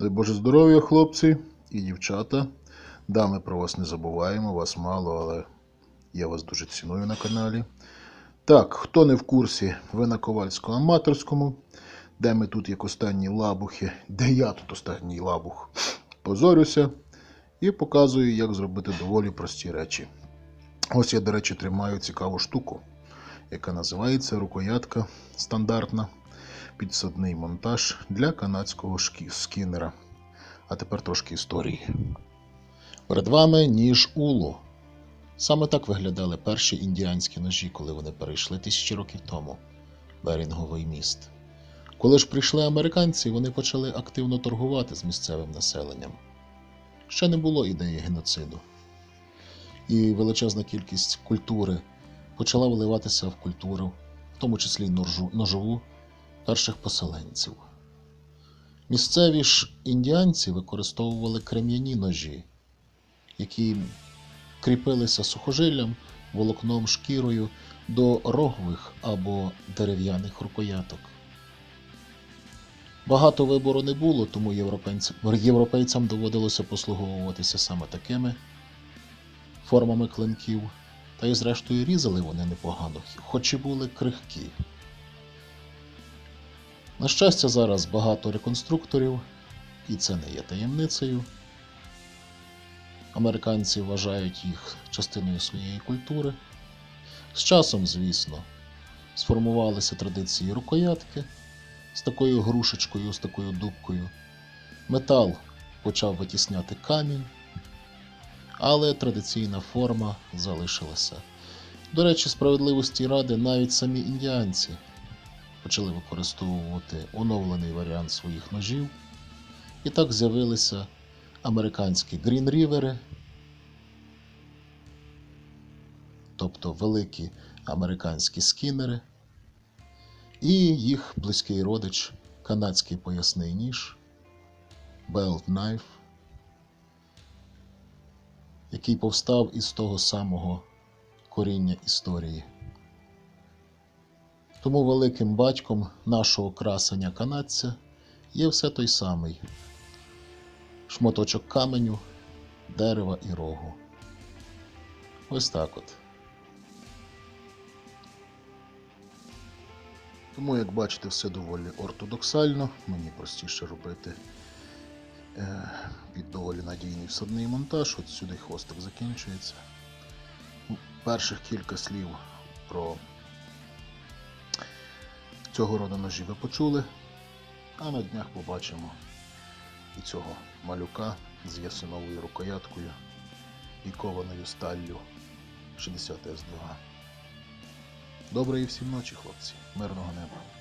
Дай Боже здоров'я, хлопці і дівчата. Да, ми про вас не забуваємо, вас мало, але я вас дуже ціную на каналі. Так, хто не в курсі, ви на Ковальському аматорському, де ми тут як останні лабухи, де я тут останній лабух, позорюся і показую, як зробити доволі прості речі. Ось я, до речі, тримаю цікаву штуку, яка називається рукоятка стандартна підсадний монтаж для канадського скінера. А тепер трошки історії. Перед вами ніж Улу. Саме так виглядали перші індіанські ножі, коли вони перейшли тисячі років тому Берінговий міст. Коли ж прийшли американці, вони почали активно торгувати з місцевим населенням. Ще не було ідеї геноциду. І величезна кількість культури почала вливатися в культуру, в тому числі ножову перших поселенців. Місцеві ж індіанці використовували крем'яні ножі, які кріпилися сухожиллям, волокном, шкірою до рогових або дерев'яних рукояток. Багато вибору не було, тому європейцям, доводилося послуговуватися саме такими формами клинків, та й зрештою різали вони непогано, хоч і були крихкі. На щастя, зараз багато реконструкторів, і це не є таємницею. Американці вважають їх частиною своєї культури. З часом, звісно, сформувалися традиції рукоятки з такою грушечкою, з такою дубкою. Метал почав витісняти камінь, але традиційна форма залишилася. До речі, справедливості ради навіть самі індіанці почали використовувати оновлений варіант своїх ножів. І так з'явилися американські Green Рівери, тобто великі американські скінери, і їх близький родич, канадський поясний ніж, Belt Knife, який повстав із того самого коріння історії. Тому великим батьком нашого красення канадця є все той самий шматочок каменю, дерева і рогу. Ось так от. Тому, як бачите, все доволі ортодоксально, мені простіше робити е, під доволі надійний всадний монтаж. От сюди хвостик закінчується. Перших кілька слів про цього роду ножі ви почули, а на днях побачимо і цього малюка з ясиновою рукояткою і кованою сталлю 60 С2. Доброї всім ночі, хлопці. Мирного неба.